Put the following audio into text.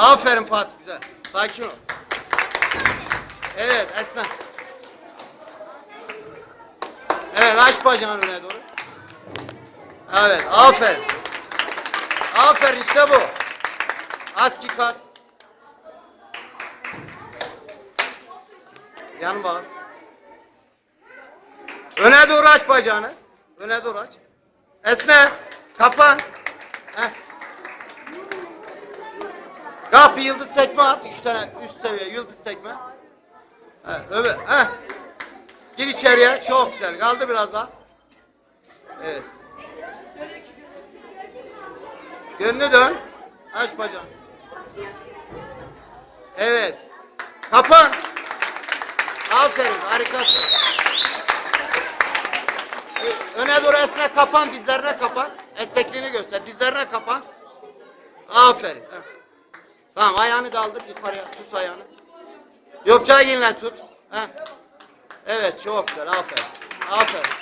Aferin Fatih güzel. Sakin ol. Evet esna. Evet aç bacağını öne doğru. Evet aferin. Aferin işte bu. Aski kat. Yan bağır. Öne doğru aç bacağını. Öne doğru aç. Esne. Kapan. Heh. Yap bir yıldız tekme at. Üç tane üst seviye yıldız tekme. He, öbür. Heh. Gir içeriye. Çok güzel. Kaldı biraz daha. Evet. Gönlü dön. Aç bacağını. Evet. Kapan. Aferin. Harikasın. Öne doğru esne kapan. Dizlerine kapan. Esnekliğini göster. Dizlerine kapan. Aferin. Heh. Tamam ayağını kaldır yukarıya. Tut ayağını. Yok çay tut. Heh. Evet çok güzel. Aferin. Aferin.